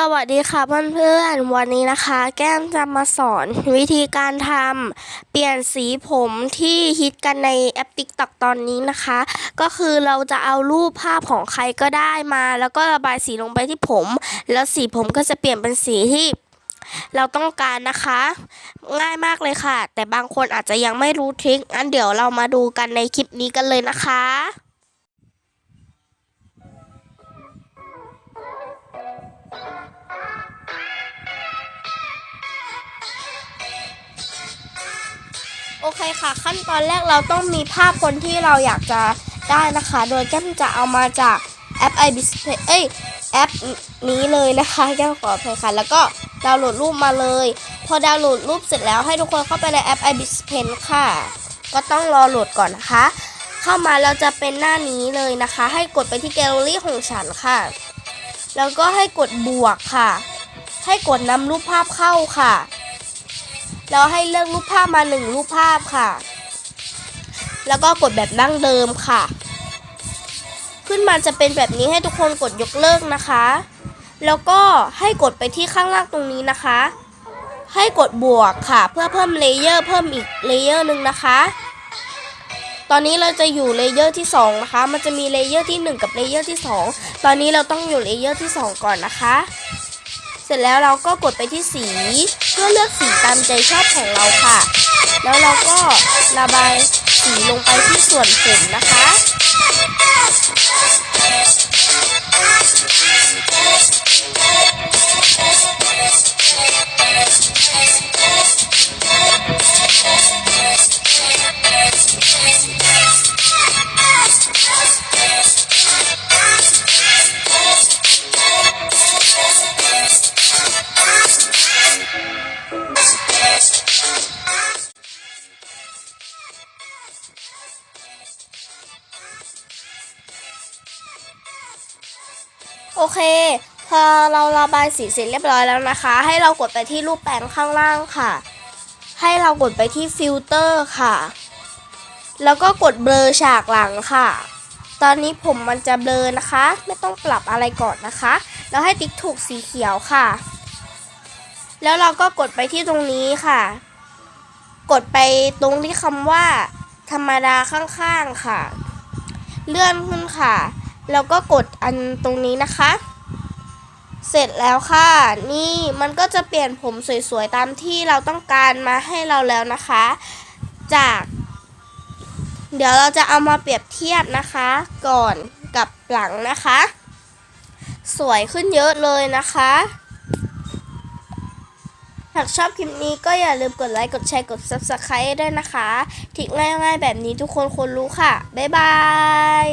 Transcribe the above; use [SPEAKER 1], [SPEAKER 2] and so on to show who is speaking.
[SPEAKER 1] สวัสดีค่ะเพื่อนๆ วันนี้นะคะ แก้มจะมาสอนวิธีการทำเปลี่ยนสีผมที่ฮิตกันในแอป TikTok ตอนนี้นะคะ ก็คือเราจะเอารูปภาพของใครก็ได้มา แล้วก็ระบายสีลงไปที่ผม แล้วสีผมก็จะเปลี่ยนเป็นสีที่เราต้องการนะคะ ง่ายมากเลยค่ะ แต่บางคนอาจจะยังไม่รู้ทริคงั้นเดี๋ยวเรามาดูกันในคลิปนี้กันเลยนะคะ โอเคค่ะ ขั้นตอนแรกเราต้องมีภาพคนที่เราอยากจะได้นะคะ โดยแก้มจะเอามาจากแอป i b i s p a y เอ้ยแอปนี้เลยนะคะแก้มขออภัยค่ะ แล้วก็ดาวน์โหลดรูปมาเลย พอดาวน์โหลดรูปเสร็จแล้วให้ทุกคนเข้าไปในแอป i b i s p a y ค่ะ ก็ต้องรอโหลดก่อนนะคะ เข้ามาเราจะเป็นหน้านี้เลยนะคะ ให้กดไปที่แกลเลอรี่ของฉันค่ะ แล้วก็ให้กดบวกค่ะ ให้กดนำรูปภาพเข้าค่ะ แล้วให้เลือกรูปภาพมาหนึ่งรูปภาพค่ะ แล้วก็กดแบบดั้งเดิมค่ะ ขึ้นมาจะเป็นแบบนี้ให้ทุกคนกดยกเลิกนะคะ แล้วก็ให้กดไปที่ข้างล่างตรงนี้นะคะ ให้กดบวกค่ะ เพื่อเพิ่มเลเยอร์เพิ่มอีกเลเยอร์หนึ่งนะคะตอนนี้เราจะอยู่เลเยอร์ที่2นะคะ มันจะมีเลเยอร์ที่ 1 กับเลเยอร์ที่ 2 ตอนนี้เราต้องอยู่เลเยอร์ที่ 2 ก่อนนะคะ เสร็จแล้วเราก็กดไปที่สี เพื่อเลือกสีตามใจชอบของเราค่ะ แล้วเราก็ระบายสีลงไปที่ส่วนผมนะคะ โอเค พอเราระบายสีเสร็จเรียบร้อยแล้วนะคะ ให้เรากดไปที่รูปแปลงข้างล่างค่ะ ให้เรากดไปที่ฟิลเตอร์ค่ะ แล้วก็กดเบลอฉากหลังค่ะ ตอนนี้ผมมันจะเบลอนะคะ ไม่ต้องปรับอะไรก่อนนะคะ แล้วให้ติ๊กถูกสีเขียวค่ะ แล้วเราก็กดไปที่ตรงนี้ค่ะ กดไปตรงที่คำว่า ธรรมดาข้างๆค่ะ เลื่อนขึ้นค่ะ แล้วก็กดอันตรงนี้นะคะ เสร็จแล้วค่ะ นี่มันก็จะเปลี่ยนผมสวยๆตามที่เราต้องการมาให้เราแล้วนะคะ จาก เดี๋ยวเราจะเอามาเปรียบเทียบนะคะ ก่อนกับหลังนะคะ สวยขึ้นเยอะเลยนะคะหากชอบคลิปนี้ก็อย่าลืมกดไลค์ กดแชร์ กด Subscribe ด้วยนะคะ ทิกง่ายๆแบบนี้ทุกคนควรรู้ค่ะ บ๊ายบาย